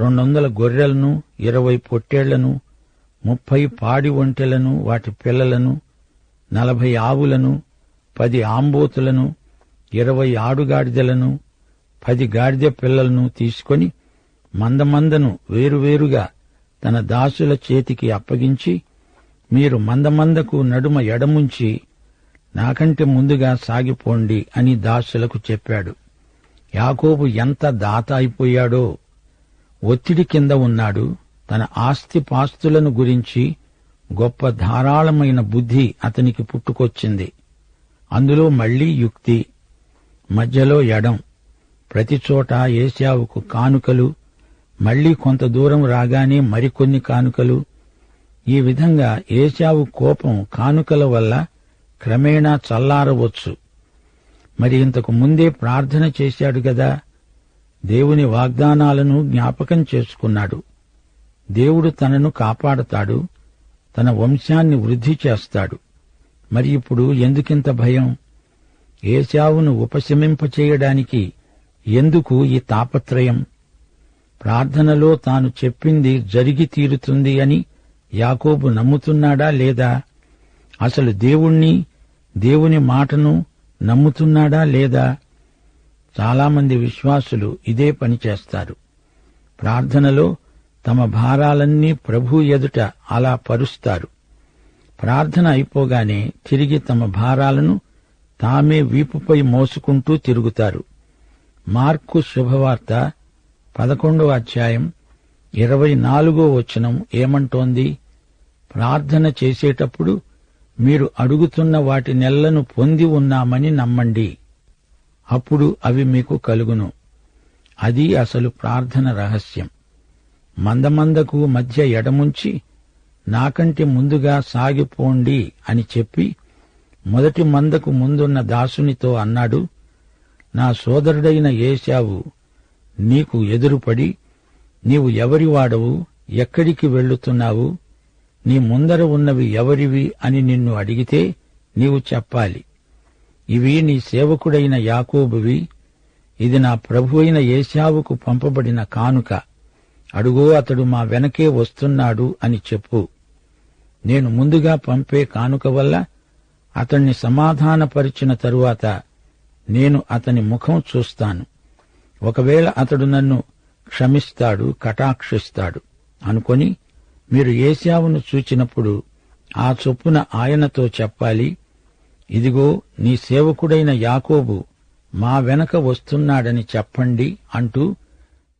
రెండొందల గొర్రెలను ఇరవై పొట్టేళ్ళను ముప్పై పాడి ఒంటెలను వాటి పిల్లలను నలభై ఆవులను పది ఆంబోతులను ఇరవై ఆడుగాడిదలను పది గాడిద పిల్లలను తీసుకొని మందమందను వేరువేరుగా తన దాసుల చేతికి అప్పగించి మీరు మందమందకు నడుమ ఎడముంచి నాకంటే ముందుగా సాగిపోండి అని దాసులకు చెప్పాడు. యాకోబు ఎంత దాత అయిపోయాడో ఒత్తిడి కింద ఉన్నాడు. తన ఆస్తిపాస్తులను గురించి గొప్ప ధారాళమైన బుద్ధి అతనికి పుట్టుకొచ్చింది. అందులో మళ్ళీ యుక్తి మధ్యలో ఎడం. ప్రతి చోట ఏశావుకు కానుకలు మళ్ళీ కొంత దూరం రాగానే మరికొన్ని కానుకలు. ఈ విధంగా ఏశావు కోపం కానుకల వల్ల క్రమేణా చల్లారవచ్చు. మరి ఇంతకు ముందే ప్రార్థన చేశాడు గదా దేవుని వాగ్దానాలను జ్ఞాపకం చేసుకున్నాడు. దేవుడు తనను కాపాడతాడు తన వంశాన్ని వృద్ధి చేస్తాడు. మరి ఇప్పుడు ఎందుకింత భయం? ఏశావును ఉపశమింపచేయడానికి ఎందుకు ఈ తాపత్రయం? ప్రార్థనలో తాను చెప్పింది జరిగి తీరుతుంది అని యాకోబు నమ్ముతున్నాడా లేదా? అసలు దేవుణ్ణి దేవుని మాటను నమ్ముతున్నాడా లేదా? చాలామంది విశ్వాసులు ఇదే పని చేస్తారు. ప్రార్థనలో తమ భారాలన్నీ ప్రభు ఎదుట అలా పరుస్తారు. ప్రార్థన అయిపోగానే తిరిగి తమ భారాలను తామే వీపుపై మోసుకుంటూ తిరుగుతారు. మార్కు శుభవార్త పదకొండవ అధ్యాయం ఇరవై నాలుగో వచనం ఏమంటోంది? ప్రార్థన చేసేటప్పుడు మీరు అడుగుతున్న వాటి నెల్లను పొంది ఉన్నామని నమ్మండి. అప్పుడు అవి మీకు కలుగును. అది అసలు ప్రార్థన రహస్యం. మందమందకు మధ్య ఎడముంచి నాకంటే ముందుగా సాగిపోండి అని చెప్పి మొదటి మందకు ముందున్న దాసునితో అన్నాడు నా సోదరుడైన ఏశావు నీకు ఎదురుపడి నీవు ఎవరివాడవు ఎక్కడికి వెళ్ళుతున్నావు నీ ముందర ఉన్నవి ఎవరివి అని నిన్ను అడిగితే నీవు చెప్పాలి. ఇవి నీ సేవకుడైన యాకోబువి. ఇది నా ప్రభు అయిన ఏశావుకు పంపబడిన కానుక. అడుగో అతడు మా వెనకే వస్తున్నాడు అని చెప్పు. నేను ముందుగా పంపే కానుక వల్ల అతణ్ణి సమాధానపరిచిన తరువాత నేను అతని ముఖం చూస్తాను. ఒకవేళ అతడు నన్ను క్షమిస్తాడు కటాక్షిస్తాడు అనుకొని మీరు ఏశావును చూచినప్పుడు ఆ చొప్పున ఆయనతో చెప్పాలి ఇదిగో నీ సేవకుడైన యాకోబు మా వెనక వస్తున్నాడని చెప్పండి అంటూ